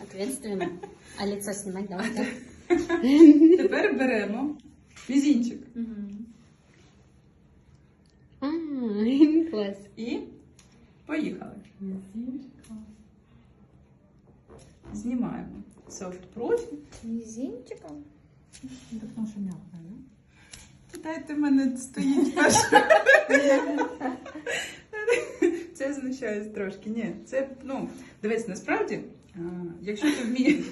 Ответственно. А лицо снимать давай, да? Тепер беремо мізінчик А, класс. і поїхали. Знімаємо софт профіль. Мизинчиком? Потому что мягкая, да? Питайте мене стоїть перше. Знущаюсь трошки. Ні, це, ну, дивись, насправді, а, якщо ти вмієш.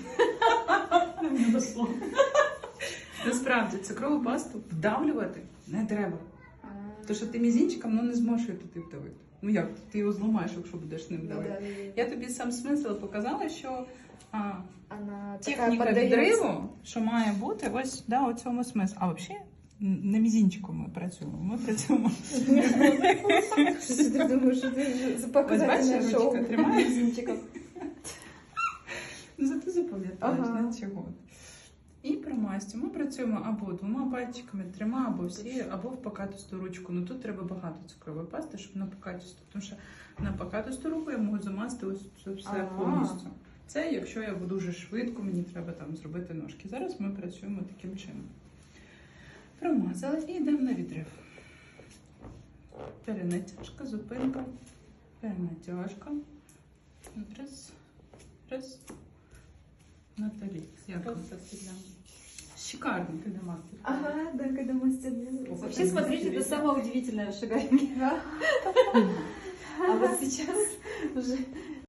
Насправді цукрову пасту вдавлювати не треба. Тому що ти мізінчиком ну, не зможеш її туди вдавити. Ну як, ти його зламаєш, якщо будеш ним Ну, давити. да, да, да. Я тобі сам смисл показала, що а, техніка відриву, що має бути, ось да, у цьому смисл. А взагалі не мізінчиком ми працюємо. Ми працюємо. Ты думаешь, что ты за показательное шоу тримає? мизинчиком? Ну, Зато запам'ятаєш, Ага. на чого. І про мастю. Ми працюємо або двома пальчиками, трьома, або всі, або в покатисту ручку. Ну тут треба багато цукрової пасти, щоб на покатисту. Тому що на покатисту руку я можу замасти ось це все Ага. повністю. Це якщо я дуже швидко, мені треба там зробити ножки. Зараз ми працюємо таким чином. Промазали і йдемо на відрив. Перенатяжка, зупинка, перенатяжка. Раз, раз. Наталі, як вам? Шикарно. Когда мастер. Ага, да, когда мастер. Вообще, смотрите, это самое удивительное шагание. А вот сейчас уже